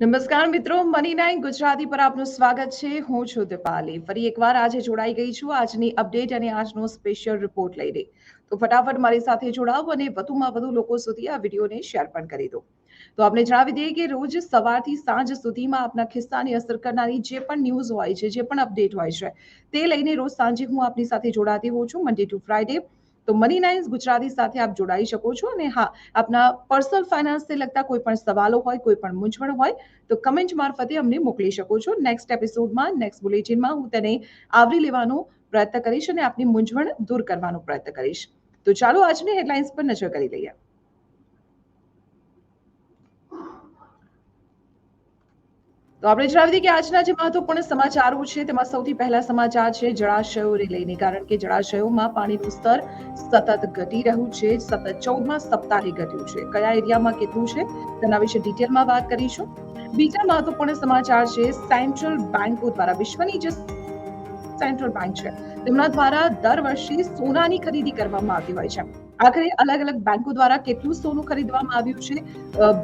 નમસ્કાર મિત્રો money nine Gujarati પર આપનું સ્વાગત છે. હું છું દીપાલી. ફરી એકવાર આજે જોડાઈ ગઈ છું આજની અપડેટ અને આજનો સ્પેશિયલ રિપોર્ટ લઈને. તો ફટાફટ મારી સાથે જોડાઓ અને વધુમાં વધુ લોકો સુધી આ વિડીયોને શેર પણ કરી દો. તો આપણે જણાવી દઈએ કે રોજ સવારથી સાંજ સુધીમાં આપના ખિસ્સાની અસર કરનારી જે પણ ન્યૂઝ હોય છે, જે પણ અપડેટ હોય છે, તે લઈને રોજ સાંજે હું આપની સાથે જોડાતી હોઉં છું. મંડે ટુ ફ્રાઈડે તો મની નાઇન્સ ગુજરાતી સાથે આપ જોડાઈ શકો છો અને હા, આપના પર્સનલ ફાઇનાન્સને લગતા કોઈ પણ સવાલો હોય, કોઈ પણ મૂંઝવણ હોય, તો કમેન્ટ મારફતે અમને મોકલી શકો છો. નેક્સ્ટ એપિસોડમાં નેક્સ્ટ બુલેટિનમાં હું તેને આવરી લેવાનો પ્રયત્ન કરીશ અને આપની મૂંઝવણ દૂર કરવાનો પ્રયત્ન કરીશ. તો ચાલો આજની હેડલાઇન્સ પર નજર કરી લઈએ. તો આપણે જણાવી દઈએ કે આજના જે મહત્વપૂર્ણ સમાચારો છે, તેમાં સૌથી પહેલા સમાચાર છે જળાશયોને લઈને કારણ કે જળાશયોમાં પાણીનું સ્તર સતત ઘટી રહ્યું છે. સતત ચૌદમા સપ્તાહે ઘટ્યું છે. કયા એરિયામાં કેટલું છે, તેના વિશે ડિટેલમાં વાત કરીશું. બીજા મહત્વપૂર્ણ સમાચાર છે, સેન્ટ્રલ બેંકો દ્વારા વિશ્વની જે સેન્ટ્રલ બેંક છે, તેમના દ્વારા દર વર્ષે સોનાની ખરીદી કરવામાં આવતી હોય છે. આખરે અલગ અલગ બેંકો દ્વારા કેટલું સોનું ખરીદવામાં આવ્યું છે?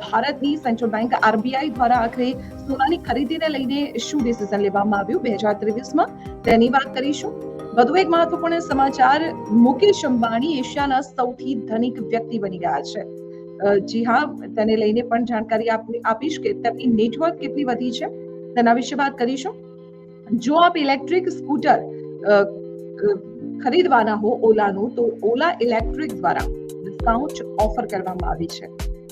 ભારતની સેન્ટ્રલ બેંક આરબીઆઈ દ્વારા આખરે સોનાની ખરીદીને લઈને શું ડિસિઝન લેવામાં આવ્યું બે હજાર ત્રેવીસમાં? તેની વાત કરીશું. વધુ એક મહત્વપૂર્ણ સમાચાર, મુકેશ અંબાણી એશિયાના સૌથી ધનિક વ્યક્તિ બની ગયા છે. જી હા, તેને લઈને પણ જાણકારી આપીશ કે તેમની નેટવર્ક કેટલી વધી છે? તેના વિશે વાત કરીશું. જો આપ ઇલેક્ટ્રિક સ્કૂટર ખરીદવાના હો ઓલાનું, તો ઓલા ઇલેક્ટ્રિક દ્વારા ડિસ્કાઉન્ટ ઓફર કરવામાં આવી છે.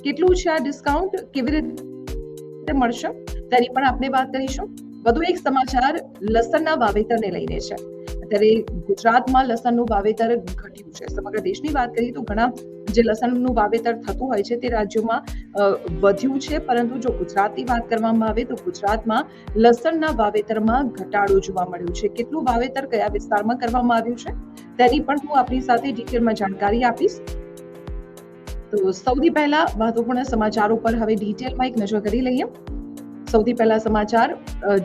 કેટલું છે આ ડિસ્કાઉન્ટ કેવી રીતે મળશે? તેની પણ આપણે વાત કરીશું. વધુ એક સમાચાર લસણના વાવેતરને લઈને છે. અત્યારે ગુજરાતમાં લસણનું વાવેતર ઘટ્યું છે. સમગ્ર દેશની વાત કરીએ તો ઘણા જે લસણનું વાવેતર થતું હોય છે તે રાજ્યોમાં વધ્યું છે. પરંતુ જો ગુજરાતની વાત કરવામાં આવે તો ગુજરાતમાં લસણના વાવેતરમાં ઘટાડો જોવા મળ્યો છે. કેટલું વાવેતર કયા વિસ્તારમાં કરવામાં આવ્યું છે? તેની પણ હું આપણી સાથે ડિટેલમાં જાણકારી આપીશ. તો સૌથી પહેલા મહત્વપૂર્ણ સમાચારો પર હવે ડિટેલમાં એક નજર કરી લઈએ. સૌથી પહેલા સમાચાર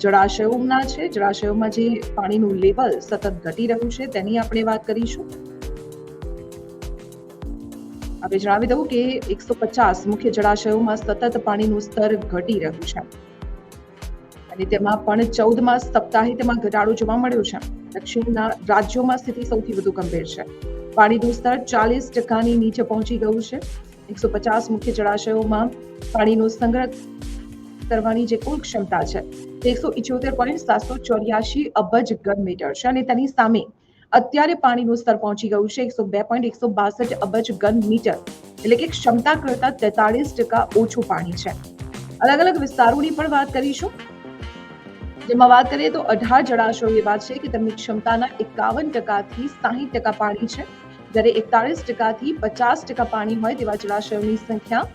જળાશયોના છે. જળાશયોમાં જે પાણીનું લેવલ સતત ઘટી રહ્યું છે, તેની આપણે વાત કરીશું. આપણે જણાવી દઉં કે એકસો પચાસ મુખ્ય જળાશયોમાં સતત પાણીનું સ્તર ઘટી રહ્યું છે. અને તેમાં પણ ચૌદમાં સપ્તાહે તેમાં ઘટાડો જોવા મળ્યો છે. દક્ષિણના રાજ્યોમાં સ્થિતિ સૌથી વધુ ગંભીર છે. પાણીનું સ્તર ચાલીસ ટકાની નીચે પહોંચી ગયું છે. એકસો પચાસ મુખ્ય જળાશયોમાં પાણીનો સંગ્રહ કરવાની જે કુલ ક્ષમતા છે, એકસો ઇઠ્યોતેર પોઈન્ટ સાતસો ચોર્યાસી અબજ ઘન મીટર છે અને તેની સામે અત્યારે પાણીનું સ્તર પહોંચી ગયું છે, એકસો બે પોઈન્ટ એકસો બાસઠ અબજ ઘન મીટર, એટલે કે ક્ષમતા કરતા તેતાળીસ ટકા ઓછું પાણી છે. અલગ અલગ વિસ્તારોની પણ વાત કરીશું. જેમાં વાત કરીએ તો અઢાર જળાશયો એવા છે કે તેમની ક્ષમતાના એકાવન ટકાથી સાહીઠ ટકા પાણી છે. જ્યારે એકતાળીસ ટકાથી પચાસ ટકા પાણી હોય તેવા જળાશયોની સંખ્યા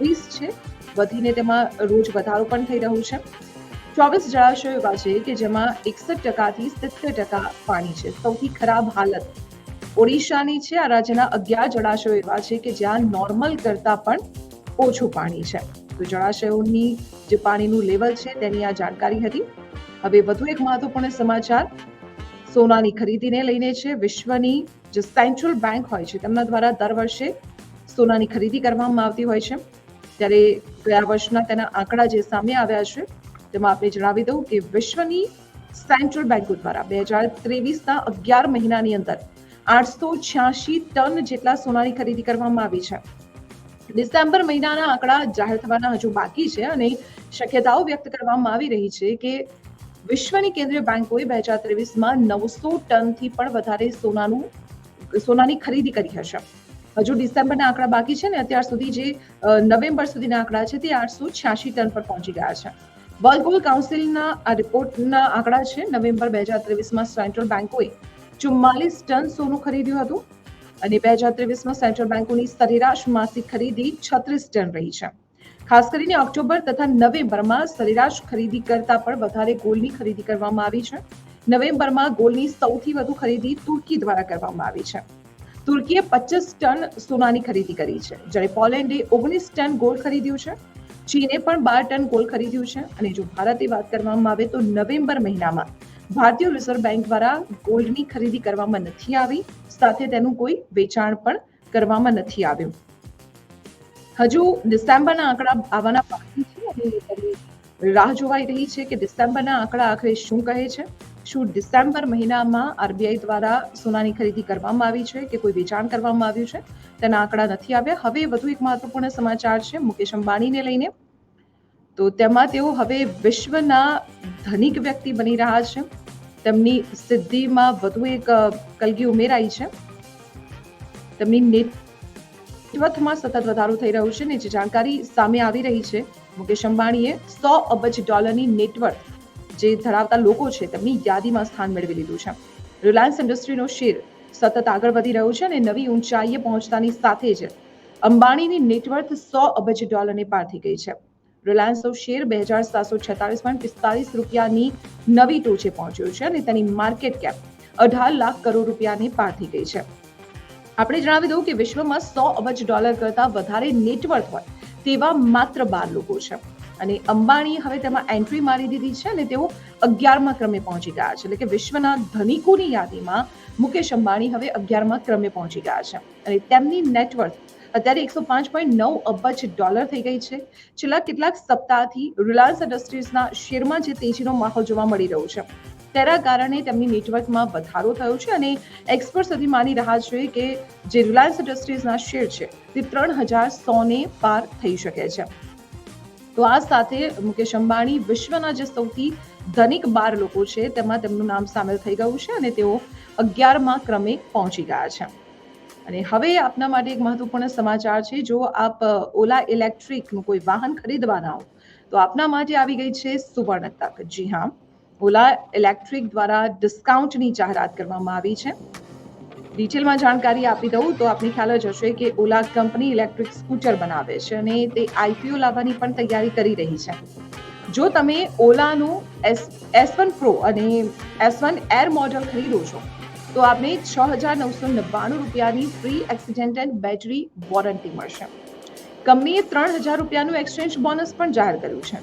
વીસ છે. વધીને તેમાં રોજ વધારો પણ થઈ રહ્યો છે. ચોવીસ જળાશયો એવા છે કે જેમાં એકસઠ ટકાથી સિત્તેર ટકા પાણી છે. સૌથી ખરાબ હાલત ઓડિશાની છે. આ રાજ્યના અગિયાર જળાશયો એવા છે કે જ્યાં નોર્મલ કરતા પણ ઓછું પાણી છે. તો જળાશયોની જે પાણીનું લેવલ છે તેની આ જાણકારી હતી. હવે વધુ એક મહત્વપૂર્ણ સમાચાર. સોનાની ખરીદીને લઈને છે વિશ્વની જે સેન્ટ્રલ બેંક હોય છે તેમના દ્વારા દર વર્ષે સોનાની ખરીદી કરવામાં આવતી હોય છે. ત્યારે ગયા વર્ષના તેના આંકડા જે સામે આવ્યા છે, તેમાં આપણે જણાવી દઉં કે વિશ્વની સેન્ટ્રલ બેંકો દ્વારા બે હજાર ત્રેવીસના અગિયાર મહિનાની અંદર આઠસો છ્યાસી ટન જેટલા સોનાની ખરીદી કરવામાં આવી છે. ડિસેમ્બર મહિનાના આંકડા જાહેર થવાના હજુ બાકી છે અને શક્યતાઓ વ્યક્ત કરવામાં આવી રહી છે કે વિશ્વની કેન્દ્રીય બેંકોએ બે હજાર ત્રેવીસમાં નવસો ટનથી પણ વધારે સોનાનું, સોનાની ખરીદી કરી હશે. હજુ ડિસેમ્બરના આંકડા બાકી છે ને, અત્યાર સુધી જે નવેમ્બર સુધીના આંકડા છે, તે આઠસો છ્યાસી ટન પર પહોંચી ગયા છે. વર્લ્ડ ગોલ્ડ કાઉન્સિલના આ રિપોર્ટના આંકડા છે, નવેમ્બર બે હજાર ત્રેવીસમાં સેન્ટ્રલ બેન્કોએ ચુમ્માલીસ ટન સોનું ખરીદ્યું હતું અને બે હજાર ત્રેવીસમાં સેન્ટ્રલ બેન્કોની સરેરાશ માસિક ખરીદી છત્રીસ ટન રહી છે. ખાસ કરીને ઓક્ટોબર તથા નવેમ્બરમાં સરેરાશ ખરીદી કરતા પણ વધારે ગોલ્ડની ખરીદી કરવામાં આવી છે. નવેમ્બરમાં ગોલ્ડની સૌથી વધુ ખરીદી તુર્કી દ્વારા કરવામાં આવી છે. તુર્કીએ પચીસ ટન સોનાની ખરીદી કરી છે, જ્યારે પોલેન્ડે ઓગણીસ ટન ગોલ્ડ ખરીદ્યું છે, ચીને પણ બાર ટન ગોલ્ડ ખરીદ્યું છે. અને જો ભારતની વાત કરવામાં આવે તો નવેમ્બર મહિનામાં ભારતીય રિઝર્વ બેંક દ્વારા ગોલ્ડની ખરીદી કરવામાં નથી આવી, સાથે તેનું કોઈ વેચાણ પણ કરવામાં નથી આવ્યું. હજુ ડિસેમ્બરના આંકડા આવવાના બાકી છે અને રાહ જોવાઈ રહી છે કે ડિસેમ્બરના આંકડા આખરે શું કહે છે. શું ડિસેમ્બર મહિનામાં આરબીઆઈ દ્વારા સોનાની ખરીદી કરવામાં આવી છે કે કોઈ વેચાણ કરવામાં આવ્યું છે? તેના આંકડા નથી આવ્યા. હવે વધુ એક મહત્વપૂર્ણ સમાચાર છે મુકેશ અંબાણીને લઈને. તો તેમાં તેઓ હવે વિશ્વના ધનિક વ્યક્તિ બની રહ્યા છે. તેમની સિદ્ધિમાં વધુ એક કલગી ઉમેરાઈ છે. તેમની નેતૃત્વમાં સતત વધારો થઈ રહ્યો છે ને જે જાણકારી સામે આવી રહી છે. મુકેશ અંબાણીએ સો અબજ ડોલરની નેટવર્થ જે ધરાવતા લોકો છે, તેમની યાદીમાં સ્થાન મેળવી લીધું છે. રિલાયન્સ ઇન્ડસ્ટ્રીનો શેર સતત આગળ વધી રહ્યો છે અને નવી ઊંચાઈએ પહોંચતાની સાથે જ અંબાણીની નેટવર્થ સો અબજ ડોલરને પાર થઈ ગઈ છે. રિલાયન્સનો શેર બે હજાર સાતસો છેતાલીસ પોઈન્ટ પિસ્તાલીસ રૂપિયાની નવી ટોચે પહોંચ્યો છે અને તેની માર્કેટ કેપ અઢાર લાખ કરોડ રૂપિયાની પાર થઈ ગઈ છે. આપણે જણાવી દઉં કે વિશ્વમાં સો અબજ ડોલર કરતા વધારે નેટવર્થ હોય તેવા માત્ર બાર લોકો છે. અને અંબાણી હવે તેમાં એન્ટ્રી મારી દીધી છે અને તેઓ અગિયારમા ક્રમે પહોંચી ગયા છે. એટલે કે વિશ્વના ધનિકોની યાદીમાં મુકેશ અંબાણી હવે અગિયારમા ક્રમે પહોંચી ગયા છે. અને તેમની નેટવર્થ અત્યારે એકસો પાંચ પોઈન્ટ નવ અબજ ડોલર થઈ ગઈ છે. છેલ્લા કેટલાક સપ્તાહથી રિલાયન્સ ઇન્ડસ્ટ્રીઝના શેરમાં જે તેજીનો માહોલ જોવા મળી રહ્યો છે, તેના કારણે તેમની નેટવર્કમાં વધારો થયો છે અને એક્સપર્ટ સુધી માની રહ્યા છે કે જે રિલાયન્સ ઇન્ડસ્ટ્રીઝના શેર છે, તે ત્રણ હજાર સોને પાર થઈ શકે છે. તો આ સાથે મુકેશ અંબાણી વિશ્વના જે સૌથી ધનિક બાર લોકો છે, તેમાં તેમનું નામ સામેલ થઈ ગયું છે અને તેઓ અગિયારમાં ક્રમે પહોંચી ગયા છે. અને હવે આપના માટે એક મહત્વપૂર્ણ સમાચાર છે, જો આપ ઓલા ઇલેક્ટ્રિકનું કોઈ વાહન ખરીદવાના હો, તો આપના માટે આવી ગઈ છે સુવર્ણ તક. જી હા, ઓલા ઇલેક્ટ્રિક દ્વારા ડિસ્કાઉન્ટની જાહેરાત કરવામાં આવી છે. ડિટેલમાં જાણકારી આપી દઉં તો આપને ખ્યાલ જ હશે કે ઓલા કંપની ઇલેક્ટ્રિક સ્કૂટર બનાવે છે અને તે આઈપીઓ લાવવાની પણ તૈયારી કરી રહી છે. જો તમે ઓલાનું એસ એસ વન પ્રો અને એસ વન એર મોડલ ખરીદો છો, તો આપને છ હજાર નવસો નવ્વાણું રૂપિયાની ફ્રી એક્સિડેન્ટલ બેટરી વોરંટી મળશે. કંપનીએ ત્રણ હજાર રૂપિયાનું એક્સચેન્જ બોનસ પણ જાહેર કર્યું છે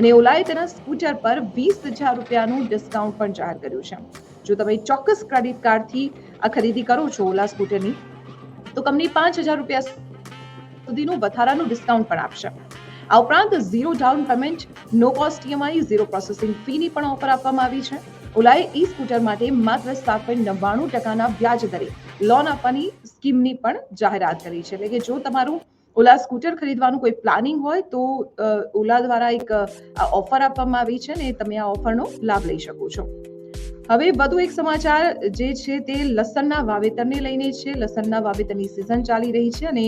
અને ઓલાએ તેના સ્કૂટર પર વીસ હજાર રૂપિયાનું ડિસ્કાઉન્ટ પણ જાહેર કર્યું છે. જો તમે ચોક્કસ ક્રેડિટ કાર્ડથી આ ખરીદી કરો છો ઓલા સ્કૂટરની? તો કંપની પાંચ હજાર રૂપિયા સુધીનું વધારાનું ડિસ્કાઉન્ટ પણ આપશે. આ ઉપરાંત zero down payment, no cost EMI zero processing ફીની પણ ઓફર આપવામાં આવી છે. ઓલાએ ઈ સ્કૂટર માટે માત્ર સાત પોઈન્ટ નવ્વાણું ટકાના વ્યાજ દરે લોન આપવાની સ્કીમની પણ જાહેરાત કરી છે. એટલે કે જો તમારું ઓલા સ્કૂટર ખરીદવાનું કોઈ પ્લાનિંગ હોય તો ઓલા દ્વારા એક ઓફર આપવામાં આવી છે ને તમે આ ઓફરનો લાભ લઈ શકો છો. હવે વધુ એક સમાચાર જે છે તે લસણના વાવેતરને લઈને છે. લસણના વાવેતરની સિઝન ચાલી રહી છે અને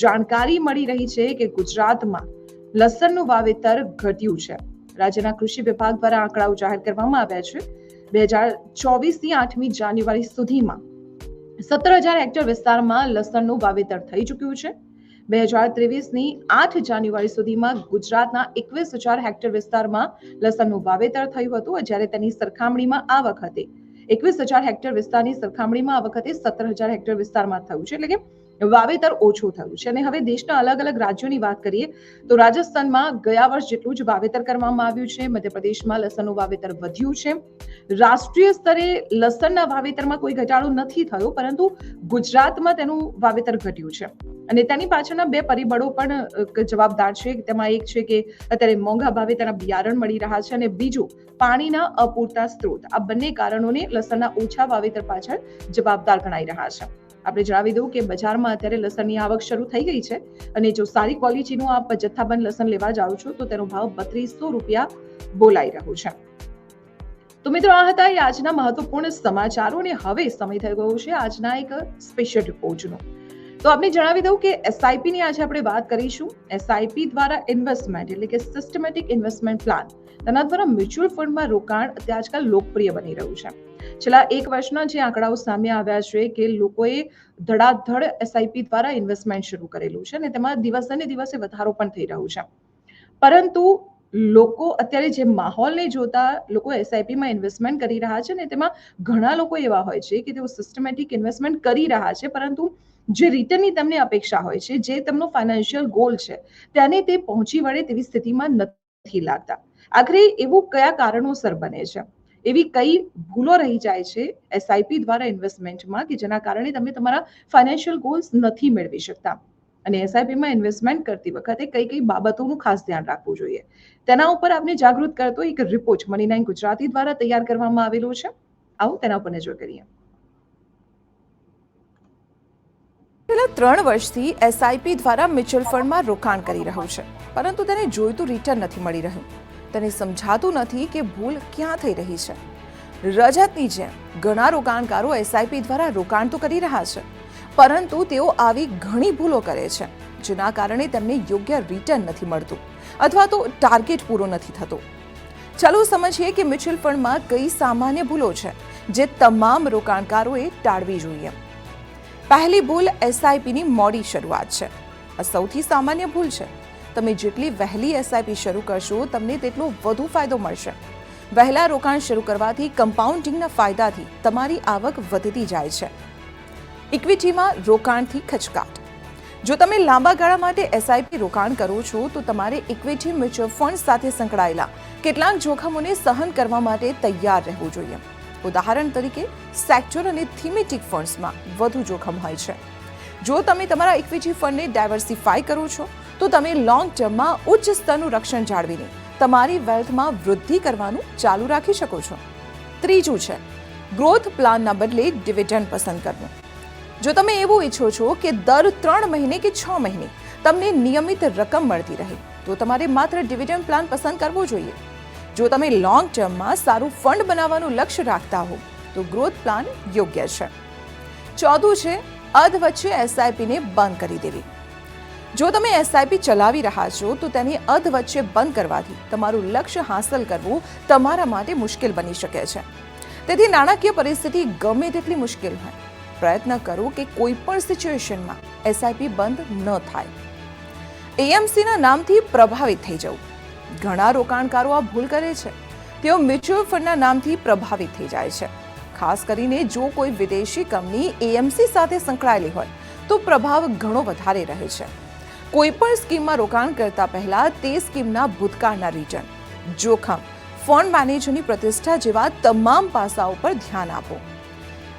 જાણકારી મળી રહી છે કે ગુજરાતમાં લસણનું વાવેતર ઘટ્યું છે. રાજ્યના કૃષિ વિભાગ દ્વારા આંકડાઓ જાહેર કરવામાં આવ્યા છે. બે હજાર ચોવીસથી આઠમી જાન્યુઆરી સુધીમાં સત્તર હજાર હેક્ટર વિસ્તારમાં લસણનું વાવેતર થઈ ચૂક્યું છે. બે હજાર ત્રેવીસની આઠ જાન્યુઆરી સુધીમાં ગુજરાતના એકવીસ હજાર હેક્ટર વિસ્તારમાં લસણનું વાવેતર થયું હતું જ્યારે તેની સરખામણીમાં આ વખતે એકવીસ હજાર હેક્ટર વિસ્તારની સરખામણીમાં આ વખતે સત્તર હજાર હેક્ટર વિસ્તારમાં થયું છે. એટલે કે વાવેતર ઓછું થયું છે. અને હવે દેશના અલગ અલગ રાજ્યોની વાત કરીએ, તો રાજસ્થાનમાં ગયા વર્ષ જેટલું જ વાવેતર કરવામાં આવ્યું છે. મધ્યપ્રદેશમાં લસણનું વાવેતર વધ્યું છે. રાષ્ટ્રીય સ્તરે લસણના વાવેતરમાં કોઈ ઘટાડો નથી થયો, પરંતુ ગુજરાતમાં તેનું વાવેતર ઘટ્યું છે. અને તેની પાછળના બે પરિબળો પણ જવાબદાર છે. તેમાં એક છે કે અત્યારે મોંઘા ભાવે તેના બિયારણ મળી રહ્યા છે અને બીજું પાણીના અપૂરતા સ્ત્રોત. આ બંને કારણોને લસણના ઓછા વાવેતર પાછળ જવાબદાર ગણાઈ રહ્યા છે. આપણે જણાવી દઉં કે બજારમાં અત્યારે લસણની આવક શરૂ થઈ ગઈ છે અને જો સારી ક્વોલિટીનું આપ જથ્થાબંધ લસણ લેવા જાઓ છો, તો તેનો ભાવ બત્રીસો રૂપિયા બોલાઈ રહ્યો છે. તો મિત્રો આ હતા એ આજના મહત્વપૂર્ણ સમાચારો અને હવે સમય થઈ ગયો છે આજના એક સ્પેશિયલ રિપોર્ટનો. તો આપણે જણાવી દઉં કે એસઆઈપી ની આજે આપણે વાત કરીશું. એસઆઈપી દ્વારા ઇન્વેસ્ટમેન્ટ એટલે કે સિસ્ટમેટિક ઇન્વેસ્ટમેન્ટ પ્લાન તેના દ્વારા મ્યુચ્યુઅલ ફંડમાં રોકાણ અત્યારે આજકાલ લોકપ્રિય બની રહ્યું છે. છેલ્લા એક વર્ષના જે આંકડાઓ સામે આવ્યા છે કે લોકોએ ધડાધડ એસઆઈપી દ્વારા ઇન્વેસ્ટમેન્ટ શરૂ કરેલું છે અને તેમાં દિવસે ને દિવસે વધારો પણ થઈ રહ્યો છે. પરંતુ લોકો અત્યારે જે માહોલને જોતા લોકો એસઆઈપીમાં ઇન્વેસ્ટમેન્ટ કરી રહ્યા છે ને તેમાં ઘણા લોકો એવા હોય છે કે તેઓ સિસ્ટમેટિક ઇન્વેસ્ટમેન્ટ કરી રહ્યા છે, પરંતુ જે રિટર્નની તેમને અપેક્ષા હોય છે, જે તેમનો ફાઇનાન્શિયલ ગોલ છે તેને તે પહોંચી વળે તેવી સ્થિતિમાં નથી લાગતા. આખરે એવું કયા કારણોસર બને છે? એવી કઈ ભૂલો રહી જાય છે એસઆઈપી દ્વારા ઇન્વેસ્ટમેન્ટમાં કે જેના કારણે તમે તમારા ફાઇનાન્શિયલ ગોલ્સ નથી મેળવી શકતા? અને એસઆઈપીમાં ઇન્વેસ્ટમેન્ટ કરતી વખતે કઈ કઈ બાબતોનું ખાસ ધ્યાન રાખવું જોઈએ? તેના ઉપર આપને જાગૃત કરતો એક રિપોર્ટ મની નાઇન ગુજરાતી દ્વારા તૈયાર કરવામાં આવેલો છે. આવો, તેના ઉપર નજર કરીએ. છેલ્લા ત્રણ વર્ષથી એસઆઈપી દ્વારા મ્યુચ્યુઅલ ફંડમાં રોકાણ કરી રહ્યું છે, પરંતુ તેને જોઈતું રિટર્ન નથી મળી રહ્યું. તેને સમજાતું નથી કે ભૂલ ક્યાં થઈ રહી છે. રજતની જેમ ઘણા રોકાણકારો એસઆઈપી દ્વારા રોકાણ તો કરી રહ્યા છે, પરંતુ તેઓ આવી ઘણી ભૂલો કરે છે, જેના કારણે તેમને યોગ્ય રિટર્ન નથી મળતું અથવા તો ટાર્ગેટ પૂરો નથી થતો. ચાલો સમજીએ કે મ્યુચ્યુઅલ ફંડમાં કઈ સામાન્ય ભૂલો છે, જે તમામ રોકાણકારોએ ટાળવી જોઈએ. પહેલી ભૂલ એસઆઈપીની મોડી શરૂઆત છે. આ સૌથી સામાન્ય ભૂલ છે. તમે જેટલી વહેલી એસઆઈપી શરૂ કરશો, તમને તેટલો વધુ ફાયદો મળશે. વહેલા રોકાણ શરૂ કરવાથી કમ્પાઉન્ડિંગના ફાયદાથી તમારી આવક વધતી જાય છે. ઇક્વિટીમાં રોકાણથી ખચકાટ. જો તમે લાંબા ગાળા માટે એસઆઈપી રોકાણ કરો છો, તો તમારે ઇક્વિટી મ્યુચ્યુઅલ ફંડ સાથે સંકળાયેલા કેટલાક જોખમોને સહન કરવા માટે તૈયાર રહેવું જોઈએ. ઉદાહરણ તરીકે સેક્ટર અને થીમેટિક ફંડ્સમાં વધુ જોખમ હોય છે. જો તમે તમારા ઇક્વિટી ફંડને ડાયવર્સિફાય કરો છો તો તમે લોંગ ટર્મમાં ઉચ્ચ સ્તરનું રક્ષણ જાળવીને તમારી વેલ્થમાં વૃદ્ધિ કરવાનું ચાલુ રાખી શકો છો. ત્રીજું છે ગ્રોથ પ્લાનના બદલે ડિવિડન્ડ પસંદ કરવું. જો તમે એવું ઈચ્છો છો કે દર ત્રણ મહિને કે છ મહિને તમને નિયમિત રકમ મળતી રહે, તો તમારે માત્ર ડિવિડન્ડ પ્લાન પસંદ કરવો જોઈએ. જો તમે લોંગ ટર્મમાં સારું ફંડ બનાવવાનું લક્ષ્ય રાખતા હો, તો ગ્રોથ પ્લાન યોગ્ય છે. ચોથું છે અધ વચ્ચે એસઆઈપીને બંધ કરી દેવી. જો તમે એસઆઈપી ચલાવી રહ્યા છો, તો તેને અધ વચ્ચે બંધ કરવાથી તમારું લક્ષ્ય હાંસલ કરવું તમારા માટે મુશ્કેલ બની શકે છે. તેથી નાણાકીય પરિસ્થિતિ ગમે તેટલી મુશ્કેલ હોય. પ્રયત્ન કરો કે કોઈ પણ સિચ્યુએશનમાં એસઆઈપી બંધ ન થાય. એએમસીના નામથી પ્રભાવિત થઈ જવું. ઘણા રોકાણકારો આ ભૂલ કરે છે. તેઓ મ્યુચ્યુઅલ ફંડના નામથી પ્રભાવિત થઈ જાય છે. ખાસ કરીને જો કોઈ વિદેશી કંપની એએમસી સાથે સંકળાયેલી હોય, તો પ્રભાવ ઘણો વધારે રહે છે. કોઈ પણ સ્કીમમાં રોકાણ કરતા પહેલા તે સ્કીમના ભૂતકાળના રિટર્ન જોખમ, ફંડ મેનેજરની પ્રતિષ્ઠા જેવા તમામ પાસાઓ પર ધ્યાન આપો.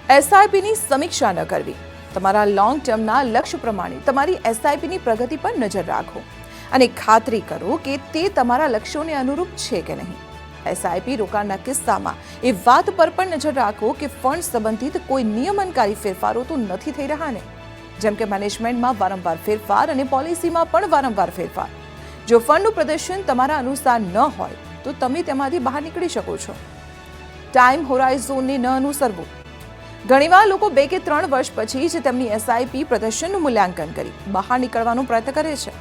એસઆઈપીની સમીક્ષા ન કરવી. તમારા લોંગ ટર્મના લક્ષ્ય પ્રમાણે તમારી એસઆઈપીની પ્રગતિ પર નજર રાખો. અને ખાતરી કરો કે તે તમારા લક્ષ્યોને અનુરૂપ છે કે નહીં. એસઆઈપી રોકાણના કિસ્સામાં એ વાત પર પણ નજર રાખો કે ફંડ સંબંધિત કોઈ નિયમનકારી ફેરફારો તો નથી થઈ રહ્યા ને? જેમ કે મેનેજમેન્ટમાં વારંવાર ફેરફાર અને પોલિસીમાં પણ વારંવાર ફેરફાર. જો ફંડનું પ્રદર્શન તમારા અનુસાર ન હોય, તો તમે તેમાંથી બહાર નીકળી શકો છો. ટાઈમ હોરાઇઝોનને ન અનુસરવું. ઘણીવાર લોકો બે કે ત્રણ વર્ષ પછી જ તેમની એસઆઈપી પ્રદર્શનનું મૂલ્યાંકન કરી બહાર નીકળવાનો પ્રયત્ન કરે છે.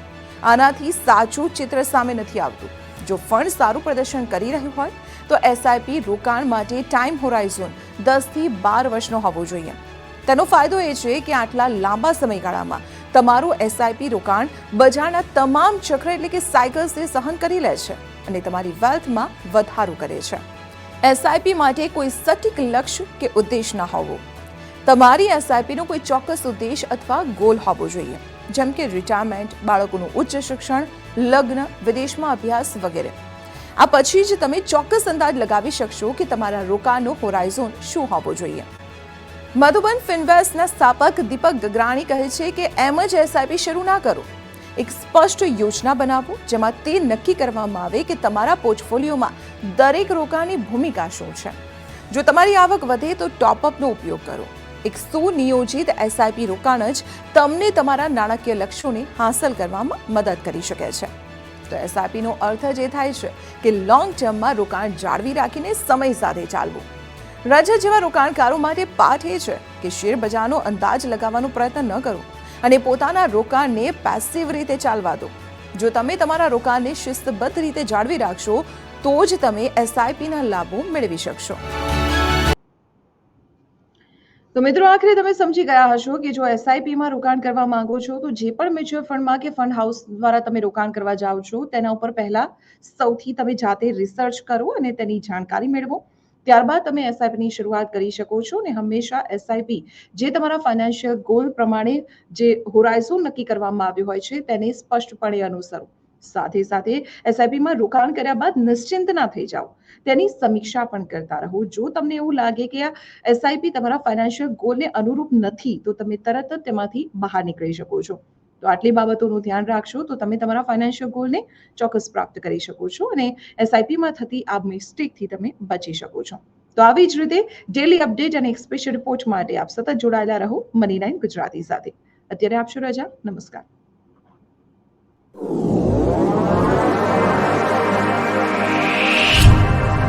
આનાથી સાચું ચિત્ર સામે નથી આવતું. જો ફંડ સારું પ્રદર્શન કરી રહ્યું હોય, તો એસઆઈપી રોકાણ માટે ટાઈમ હોરાઇઝોન દસથી બાર વર્ષનો હોવો જોઈએ. તેનો ફાયદો એ છે કે આટલા લાંબા સમયગાળામાં તમારું એસઆઈપી રોકાણ બજારના તમામ ચક્ર એટલે કે સાયકલ્સને સહન કરી લે છે અને તમારી વેલ્થમાં વધારો કરે છે. એસઆઈપી માટે કોઈ સટીક લક્ષ્ય કે ઉદ્દેશ ન હોવો. તમારી એસઆઈપીનો કોઈ ચોક્કસ ઉદ્દેશ અથવા ગોલ હોવો જોઈએ, જેમ કે રિટાયરમેન્ટ બાળકોનું ઉચ્ચ શિક્ષણ, લગ્ન, વિદેશમાં અભ્યાસ વગેરે. આ પછી જ તમે ચોક્કસ અંદાજ લગાવી શકશો કે તમારા રોકાણનો હોરાઇઝોન શું હોવો જોઈએ. મધુબન ફિનવેસ્ટના સ્થાપક દીપક ગગરાણી કહે છે કે એમ જ એસઆઈપી શરૂ ના કરો. એક સ્પષ્ટ યોજના બનાવો, જેમાં તે નક્કી કરવામાં આવે કે તમારા પોર્ટફોલિયોમાં દરેક રોકાણની ભૂમિકા શું છે. જો તમારી આવક વધે તો ટોપઅપનો ઉપયોગ કરો. એક સુનિયોજિત એસઆઈપી રોકાણ જ તમને તમારા નાણાકીય લક્ષ્યોને હાંસલ કરવામાં મદદ કરી શકે છે. તો એસઆઈપીનો અર્થ જ એ થાય છે કે લોંગ ટર્મમાં રોકાણ જાળવી રાખીને સમય સાથે ચાલવું. રજત જેવા રોકાણકારો માટે પાઠ એ છે કે શેર બજારનો અંદાજ લગાવવાનો પ્રયત્ન ન કરો અને પોતાના રોકાણને પેસિવ રીતે ચાલવા દો. જો તમે તમારા રોકાણને શિસ્તબદ્ધ રીતે જાળવી રાખશો, તો જ તમે એસઆઈપીના લાભો મેળવી શકશો. તો મિત્રો, આખરે તમે સમજી ગયા હશો કે જો એસઆઈપીમાં રોકાણ કરવા માંગો છો, તો જે પણ મ્યુચ્યુઅલ ફંડમાં કે ફંડ હાઉસ દ્વારા તમે રોકાણ કરવા જાઓ છો, તેના ઉપર પહેલા સૌથી તમે જાતે રિસર્ચ કરો અને તેની જાણકારી મેળવો. ત્યારબાદ તમે એસઆઈપીની શરૂઆત કરી શકો છો અને હંમેશા એસઆઈપી જે તમારા ફાઇનાન્શિયલ ગોલ પ્રમાણે જે હોરાઇઝોન નક્કી કરવામાં આવ્યો હોય છે તેને સ્પષ્ટપણે અનુસરો. સાથે સાથે એસઆઈપીમાં રોકાણ કર્યા બાદ નિશ્ચિંત ના થઈ જાઓ. તેની સમીક્ષા પણ કરતા રહો. જો તમને એવું લાગે કે આ એસઆઈપી તમારા ફાઇનાન્શિયલ ગોલને અનુરૂપ નથી તો તમે તરત જ તેમાંથી બહાર નીકળી શકો છો. તો આટલી બાબતોનું ધ્યાન રાખશો તો તમે તમારા ફાઇનાન્શિયલ ગોલને ચોક્કસ પ્રાપ્ત કરી શકો છો અને એસઆઈપીમાં થતી આ મિસ્ટેકથી તમે બચી શકો છો. તો આવી જ રીતે ડેલી અપડેટ અને સ્પેશિયલ રિપોર્ટ માટે આપ સતત જોડાયેલા રહો મની લાઈન ગુજરાતી સાથે. અત્યારે આપશો રજા, નમસ્કાર.